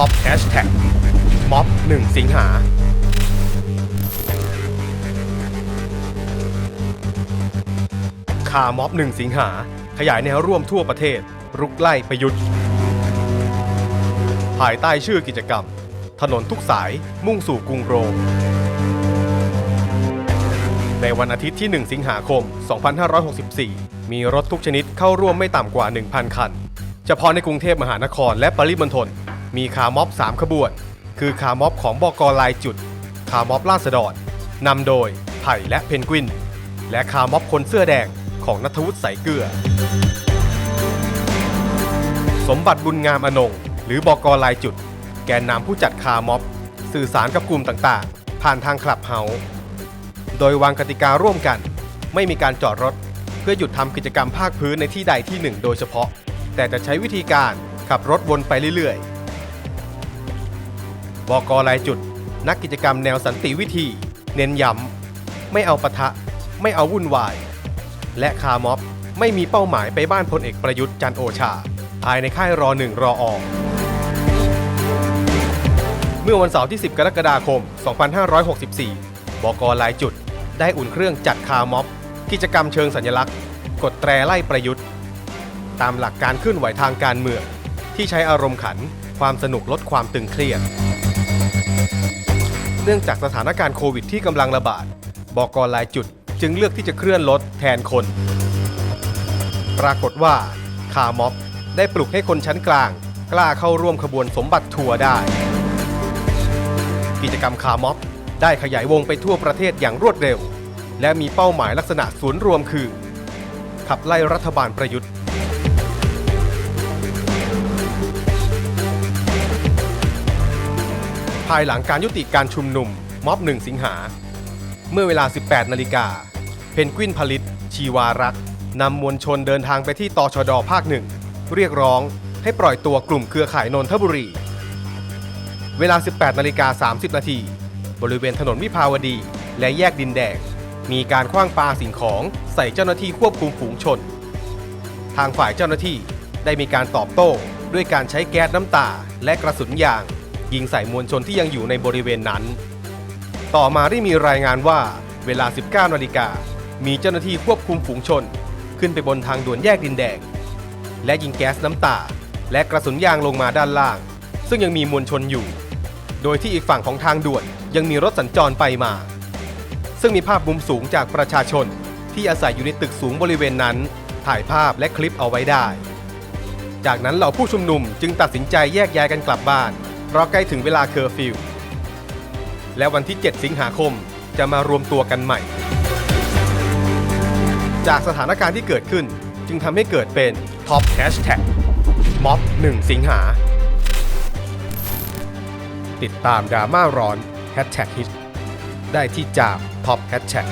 ท็อปแฮชแท็กม็อบ1สิงหา คาม็อบ1สิงหา ขยายแนวร่วมทั่วประเทศ รุกไล่ประยุทธ์ ภายใต้ชื่อกิจกรรม ถนนทุกสายมุ่งสู่กรุงโรม ในวันอาทิตย์ที่ 1 สิงหาคม 2564 มีรถทุกชนิดเข้าร่วมไม่ต่ำกว่า 1,000 คัน เฉพาะในกรุงเทพมหานครและปริมณฑล มีคาร์ม็อบ 3 ขบวน คือคาร์ม็อบของบกลายจุด คาร์ม็อบราษฎรนำโดยไผ่และเพนกวิน และคาร์ม็อบคนเสื้อแดงของนัทวุฒิใสเกลือ สมบัติบุญงามอนงหรือบกลายจุด แกนนำผู้จัดคาร์ม็อบ สื่อสารกับกลุ่มต่างๆ ผ่านทางคลับเฮาส์โดยวางกติการ่วมกัน ไม่มีการจอดรถ เพื่อหยุดทำกิจกรรมภาคพื้นในที่ใดที่หนึ่งโดยเฉพาะ แต่จะใช้วิธีการขับรถวนไปเรื่อยๆ บกรายจุด นักกิจกรรมแนวสันติวิธี เน้นย้ำ ไม่เอาปะทะ ไม่เอาวุ่นวาย และคาม็อบ ไม่มีเป้าหมายไปบ้านพลเอกประยุทธ์จันโอชา ภายในค่ายรอหนึ่งรอออเมื่อวันเสาร์ที่ 10 กรกฎาคม 2564 บกลายจุด ได้อุ่นเครื่องจัดคาม็อบ กิจกรรมเชิงสัญลักษณ์ กดแตรไล่ประยุทธ์ ตามหลักการเคลื่อนไหวทางการเมืองที่ใช้อารมณ์ขัน ความสนุกลดความตึงเครียด เนื่องจากสถานการณ์โควิดที่กำลังระบาดบกลายจุดจึงเลือกที่จะเคลื่อนรถแทนคน ปรากฏว่าคาร์ม็อบได้ปลุกให้คนชั้นกลาง กล้าเข้าร่วมขบวนสมบัติทัวร์ได้ กิจกรรมคาร์ม็อบได้ขยายวงไปทั่วประเทศอย่างรวดเร็ว และมีเป้าหมายลักษณะศูนย์รวมคือ ขับไล่รัฐบาลประยุทธ์ ภายหลังการยุติการชุมนุมม็อบ 1 สิงหา เมื่อเวลา 18 นาฬิกา เพนกวินผลิต ชีวารักษ์นำมวลชนเดินทางไปที่ตชดภาคหนึ่ง เรียกร้องให้ปล่อยตัวกลุ่มเครือข่ายนนทบุรี เวลา 18 นาฬิกา 30 นาที บริเวณถนนวิภาวดี และแยกดินแดง มีการคว้างปาสิ่งของใส่เจ้าหน้าที่ควบคุมฝูงชน ทางฝ่ายเจ้าหน้าที่ได้มีการตอบโต้ด้วยการใช้แก๊สน้ำตาและกระสุนยาง ยิงใส่มวลชนที่ยังอยู่ในบริเวณนั้น ต่อมาได้มีรายงานว่าเวลา 19นาฬิกามีเจ้าหน้าที่ควบคุมฝูงชน ขึ้นไปบนทางด่วนแยกดินแดง และยิงแก๊สน้ำตา และกระสุนยางลงมาด้านล่าง ซึ่งยังมีมวลชนอยู่ โดยที่อีกฝั่งของทางด่วนยังมีรถสัญจรไปมา ซึ่งมีภาพมุมสูงจากประชาชนที่อาศัยอยู่ในตึกสูงบริเวณนั้น ถ่ายภาพและคลิปเอาไว้ได้ จากนั้นเหล่าผู้ชุมนุมจึงตัดสินใจแยกย้ายกันกลับบ้าน ราะใกล้ถึงเวลาเคอร์ฟิวและวันที่ 7 สิงหาคมจะมารวมตัวกันใหม่ จากสถานการณ์ที่เกิดขึ้นจึงทำให้เกิดเป็นท็อปแฮชแท็กม็อบ 1 สิงหา ติดตามดราม่าร้อนแฮชแท็กฮิตได้ที่จามท็อปแฮชแท็ก